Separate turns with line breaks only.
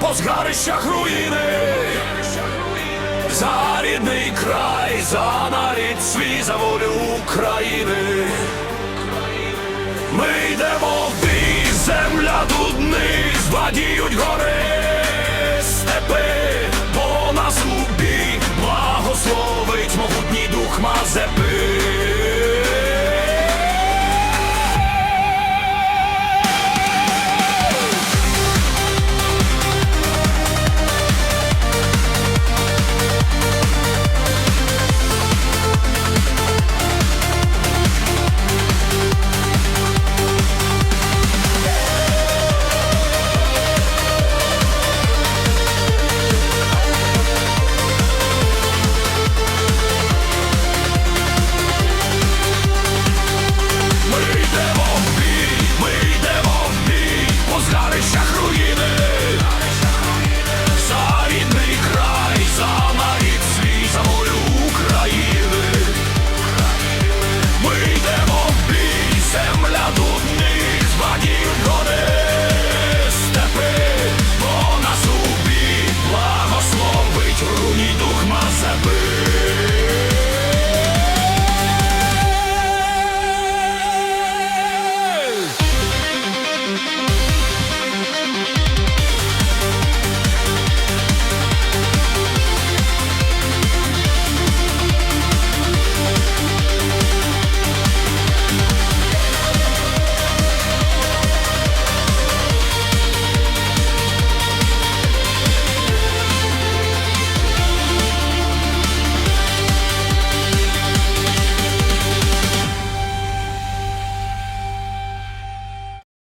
по згарищах руїни, за рідний край, за нарід свій, за волю України. Ми йдемо в бій, земля тут низ, гори, степи, по нас у бій, благословить могутній дух Мазепи. руїни.